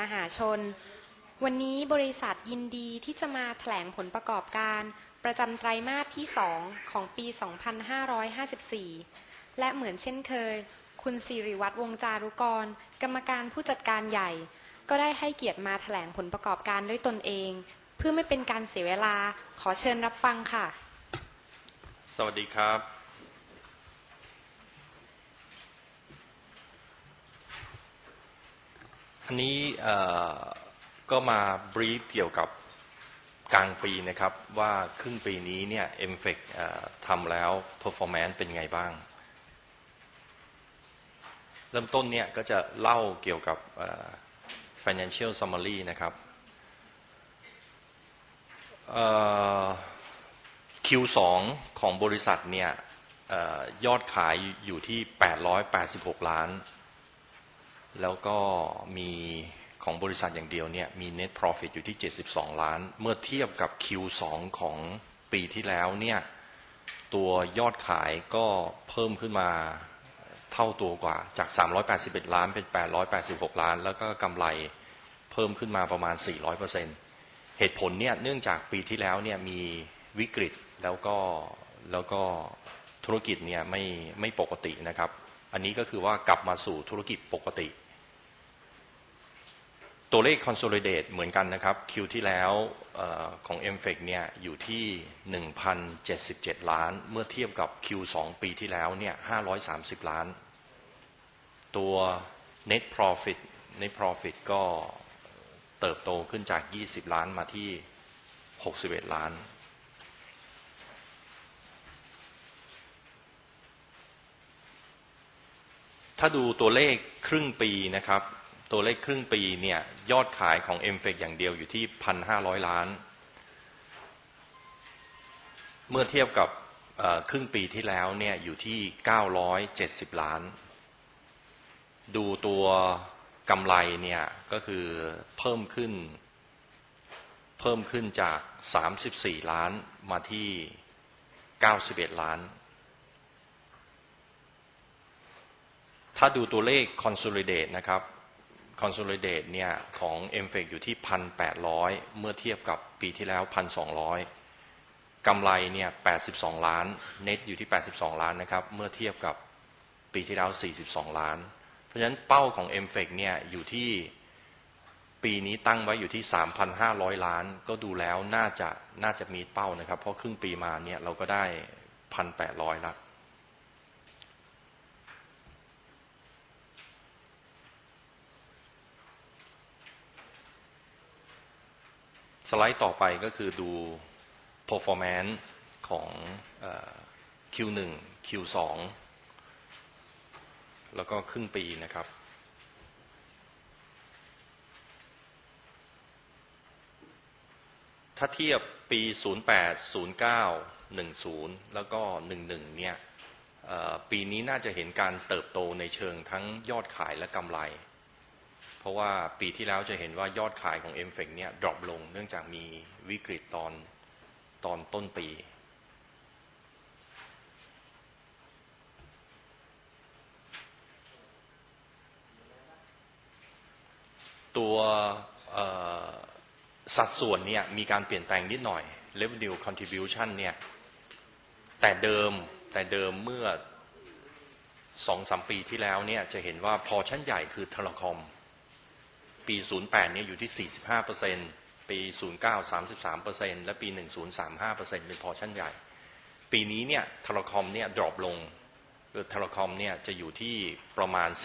มหาชน วันนี้บริษัทยินดีที่จะมาแถลงผลประกอบการ ประจำไตรมาสที่ 2 ของปี 2554 และเหมือนเช่นเคย คุณสิริวัตรวงจารุกร กรรมการผู้จัดการใหญ่ ก็ได้ให้เกียรติมาแถลงผลประกอบการด้วยตนเอง เพื่อไม่เป็นการเสียเวลาขอเชิญรับฟังค่ะ สวัสดีครับ อันนี้ก็มาบรีฟเกี่ยวกับกลางปีนะครับ ว่าครึ่งปีนี้เนี่ย m f e c ทำแล้ว performance เป็นไงบ้าง เริ่มต้นเนี่ยก็จะเล่าเกี่ยวกับ financial summary นะครับเอ่อ Q2 ของบริษัทเนี่ยอยอดขายอยู่ที่ 886 ล้าน แล้วก็มีของบริษัทอย่างเดียวเนี่ยมี net profit อยู่ที่ 72 ล้าน เมื่อเทียบกับ Q2 ของปีที่แล้วเนี่ยตัวยอดขายก็เพิ่มขึ้นมาเท่าตัวกว่าจาก 381 ล้านเป็น 886 ล้าน แล้วก็กำไรเพิ่มขึ้นมาประมาณ 400%เหตุผลเนี่ยเนื่องจากปีที่แล้วเนี่ยมีวิกฤตแล้วก็แล้วก็ธุรกิจเนี่ยไม่ไม่ปกตินะครับ อันนี้ก็คือว่ากลับมาสู่ธุรกิจปกติ ตัวเลข consolidate เหมือนกันนะครับ คิวที่แล้วออของ m f e c เนี่ยอยู่ที่ 1,077 ล้าน เมื่อเทียบกับ Q2 ปีที่แล้วเนี่ย530 ล้าน ตัว net profit net profit ก็เติบโตขึ้นจาก 20 ล้านมาที่ 61 ล้าน ถ้าดูตัวเลขครึ่งปีนะครับ ตัวเลขครึ่งปีเนี่ยยอดขายของ m f e c อย่างเดียวอยู่ที่ 1,500 ล้าน เมื่อเทียบกับครึ่งปีที่แล้วเนี่ยอยู่ที่ 970 ล้าน ดูตัวกำไรเนี่ยก็คือเพิ่มขึ้น เพิ่มขึ้นจาก 34 ล้านมาที่ 91 ล้าน ถ้าดูตัวเลข consolidate นะครับ consolidate เนี่ยของ m f e c อยู่ที่ 1,800 เมื่อเทียบกับปีที่แล้ว 1,200กำไรเนี่ย82 ล้าน net อยู่ที่ 82 ล้านนะครับ เมื่อเทียบกับปีที่แล้ว 42 ล้าน เพราะฉะนั้นเป้าของ m f e c เนี่ยอยู่ที่ปีนี้ตั้งไว้อยู่ที่ 3,500 ล้าน ก็ดูแล้วน่าจะน่าจะมีเป้านะครับ เพราะครึ่งปีมาเนี่ยเราก็ได้ 1,800ละ สไลด์ต่อไปก็คือดู performance ของอ Q1 Q2 แล้วก็ครึ่งปีนะครับ ถ้าเทียบปี 08 09 10 แล้วก็ 11 เนี่ยปีนี้น่าจะเห็นการเติบโตในเชิงทั้งยอดขายและกำไร เพราะว่าปีที่แล้วจะเห็นว่ายอดขายของ m f e c เนี่ยดรอปลง เนื่องจากมีวิกฤตตอนตอนต้นปี ตัวสัดส่วนเนี่ยมีการเปลี่ยนแปลงนิดหน่อย revenue contribution เนี่ยแต่เดิมแต่เดิมเมื่อสองสามปีที่แล้วเนี่ยจะเห็นว่าพอชั้นใหญ่คือเทเลคอม ปี 08เนี่ยอยู่ที่ 45%ปี 09 33%และปี 10 35%เป็นพอชั่นใหญ่ ปีนี้เนี่ยเทเลคอมเนี่ยดรอปลงเทเลคอมเนี่ยจะอยู่ที่ประมาณ 17%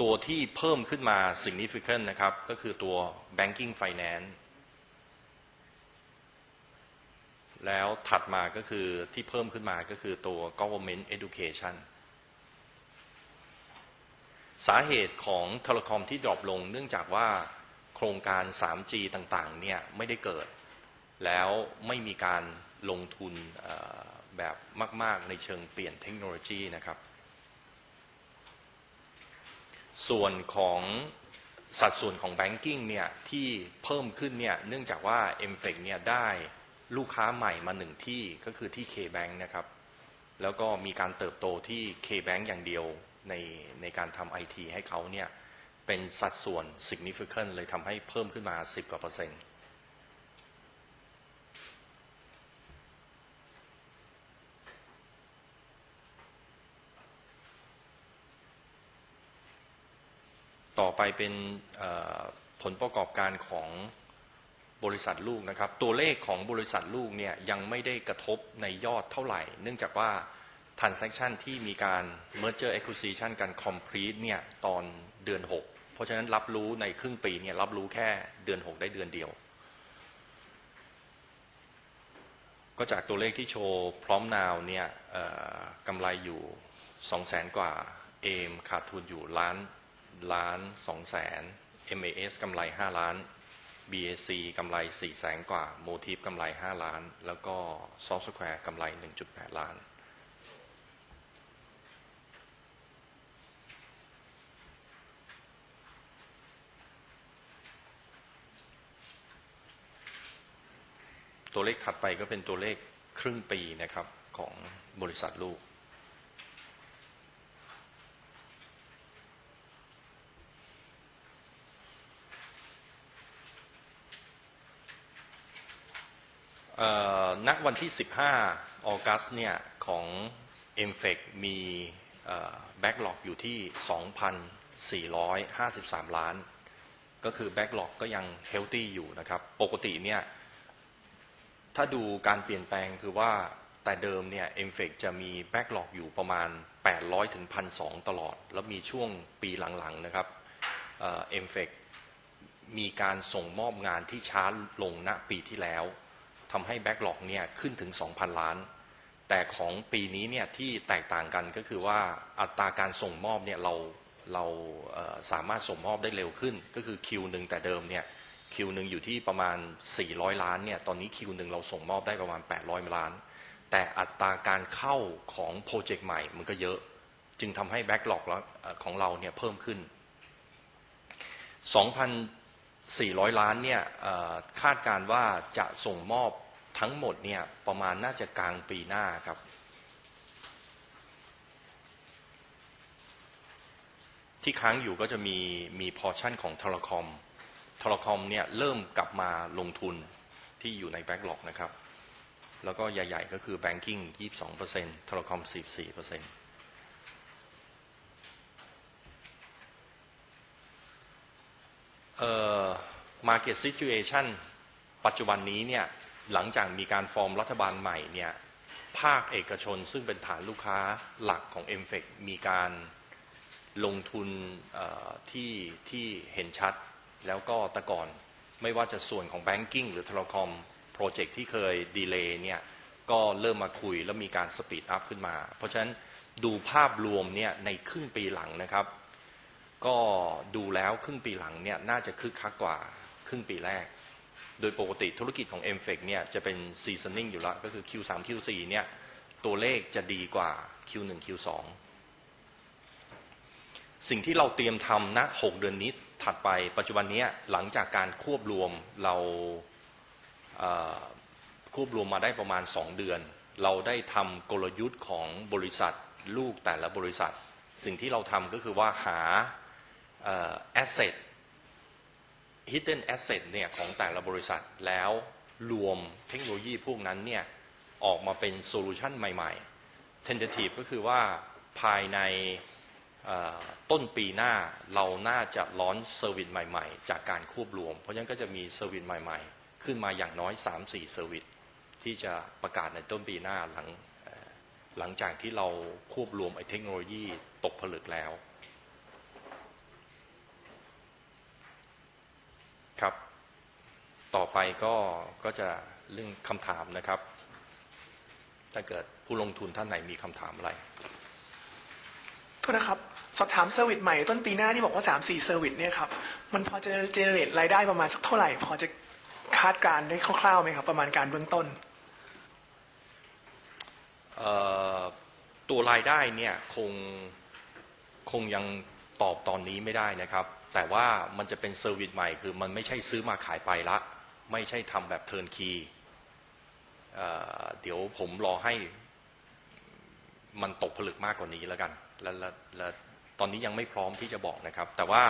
ตัวที่เพิ่มขึ้นมา significant นะครับ ก็คือตัว banking finance แล้วถัดมาก็คือที่เพิ่มขึ้นมาก็คือตัว government education สาเหตุของโทรคอมที่ดรอปลง เนื่องจากว่าโครงการ 3G ต่างๆเนี่ยไม่ได้เกิด แล้วไม่มีการลงทุนแบบมาก ๆ ในเชิงเปลี่ยนเทคโนโลยีนะครับ ส่วนของสัดส่วนของ Banking เนี่ยที่เพิ่มขึ้นเนี่ยเนื่องจากว่า m f e c เนี่ยได้ลูกค้าใหม่มาหนึ่งที่ก็คือที่ K-Bank นะครับ แล้วก็มีการเติบโตที่ K-Bank อย่างเดียว ในในการทำไอทีให้เขาเนี่ยเป็นสัดส่วน significant เลยทำให้เพิ่มขึ้นมา 10กว่าเปอร์เซ็นต์ต่อไปเป็นผลประกอบการของบริษัทลูกนะครับ ตัวเลขของบริษัทลูกเนี่ยยังไม่ได้กระทบในยอดเท่าไหร่ เนื่องจากว่า transaction ที่มีการ merger acquisition กัน complete เนี่ยตอนเดือน 6 เพราะฉะนั้นรับรู้ในครึ่งปีเนี่ยรับรู้แค่เดือน 6 ได้เดือนเดียว ก็จากตัวเลขที่โชว์พร้อมนาวเนี่ยกำไรอยู่2 0 0แสนกว่าเอมขาดทุนอยู่ล้านล้าน2แสน MAS กำไร 5 ล้าน BAC กำไร4แสนกว่า โมทีฟกำไร 5 ล้าน แล้วก็ Soft Square กำไร 1.8 ล้าน ตัวเลขถัดไปก็เป็นตัวเลขครึ่งปีนะครับของบริษัทลูก ณวันที่ 15 ออกัสเนี่ยของ m f e c มีแบ็กหลอกอยู่ที่ 2,453 ล้าน ก็คือแบ็กหลอกก็ยังเฮลตี้อยู่นะครับ ปกติเนี่ย ถ้าดูการเปลี่ยนแปลงคือว่าแต่เดิมเนี่ย m f e c จะมีแบ็กหลอกอยู่ประมาณ 800ถึง1,200 ตลอด แล้วมีช่วงปีหลัง ๆ นะครับเอ็มเฟกมีการส่งมอบงานที่ช้าลงณปีที่แล้วทำให้แบ็กหลอกเนี่ยขึ้นถึง 2,000 ล้าน แต่ของปีนี้เนี่ยที่แตกต่างกันก็คือว่าอัตราการส่งมอบเนี่ยเราเราสามารถส่งมอบได้เร็วขึ้น ก็คือคิวหนึ่งแต่เดิมเนี่ย คิวหนึ่งอยู่ที่ประมาณ 400 ล้านเนี่ย ตอนนี้คิวหนึ่งเราส่งมอบได้ประมาณ 800 ล้าน แต่อัตราการเข้าของโปรเจกต์ใหม่มันก็เยอะ จึงทำให้แบ็กหลอกของเราเนี่ยเพิ่มขึ้น 2,400 ล้านเนี่ยคาดการว่าจะส่งมอบทั้งหมดเนี่ยประมาณน่าจะกลางปีหน้าครับที่ค้างอยู่ก็จะมีมีพอร์ชั่นของทรคอม ทรคอมเนี่ยเริ่มกลับมาลงทุนที่อยู่ในแบ็กหลอกนะครับ แล้วก็ใหญ่ ๆ ก็คือ Banking 22%ทรคอม44%เอ่อ market situation ปัจจุบันนี้เนี่ยหลังจากมีการฟอร์มรัฐบาลใหม่เนี่ยภาคเอกชนซึ่งเป็นฐานลูกค้าหลักของ m f e c มีการลงทุนที่ที่เห็นชัด แล้วก็แตะก่อนไม่ว่าจะส่วนของ Banking หรือ Telecom โปรเจกต์ที่เคยดีเลย์เนี่ยก็เริ่มมาคุยแล้วมีการสปีดอัพขึ้นมา เพราะฉะนั้นดูภาพรวมเนี่ยในครึ่งปีหลังนะครับ ก็ดูแล้วครึ่งปีหลังเนี่ยน่าจะคึกคักกว่าครึ่งปีแรก โดยปกติธุรกิจของ m f e c เนี่ยจะเป็น seasoning อยู่แล้ว ก็คือ Q3 Q4 เนี่ยตัวเลขจะดีกว่า Q1 Q2 สิ่งที่เราเตรียมทำณ6เดือนนี้ ถัดไปปัจจุบันนี้หลังจากการควบรวมเราเควบรวมมาได้ประมาณ 2 เดือน เราได้ทำกลยุทธ์ของบริษัทลูกแต่ละบริษัท สิ่งที่เราทำก็คือว่าหาเอ่อ asset hidden asset เนี่ยของแต่ละบริษัทแล้วรวมเทคโนโลยีพวกนั้นเนี่ยออกมาเป็นโซลูชันใหม่ ๆ tentative ก็คือว่าภายใน ต้นปีหน้าเราน่าจะล้อนเซอร์วิสใหม่ ๆ จากการควบรวม เพราะฉะนั้นก็จะมีเซอร์วิสใหม่ ๆ ขึ้นมาอย่างน้อย 3-4 เซอร์วิสที่จะประกาศในต้นปีหน้าหลังหลังจากที่เราควบรวมไอ้เทคโนโลยีตกผลึกแล้วครับ ต่อไปก็ก็จะเรื่องคำถามนะครับ ถ้าเกิดผู้ลงทุนท่านไหนมีคำถามอะไร โทษนะครับ สอบถามเซอร์วิสใหม่ต้นปีหน้าที่บอกว่า 3 4เซอร์วิสเนี่ยครับ มันพอจะเจเนเรตรายได้ประมาณสักเท่าไหร่ พอจะคาดการณ์ได้คร่าวๆไหมครับ ประมาณการเบื้องต้นตัวรายได้เนี่ยคงคงยังตอบตอนนี้ไม่ได้นะครับ แต่ว่ามันจะเป็นเซอร์วิสใหม่คือมันไม่ใช่ซื้อมาขายไปละ ไม่ใช่ทำแบบเทิร์นคีเดี๋ยวผมรอให้มันตกผลึกมากกว่านี้แล้วกัน และแล้วแล้วตอนนี้ยังไม่พร้อมที่จะบอกนะครับ แต่ว่า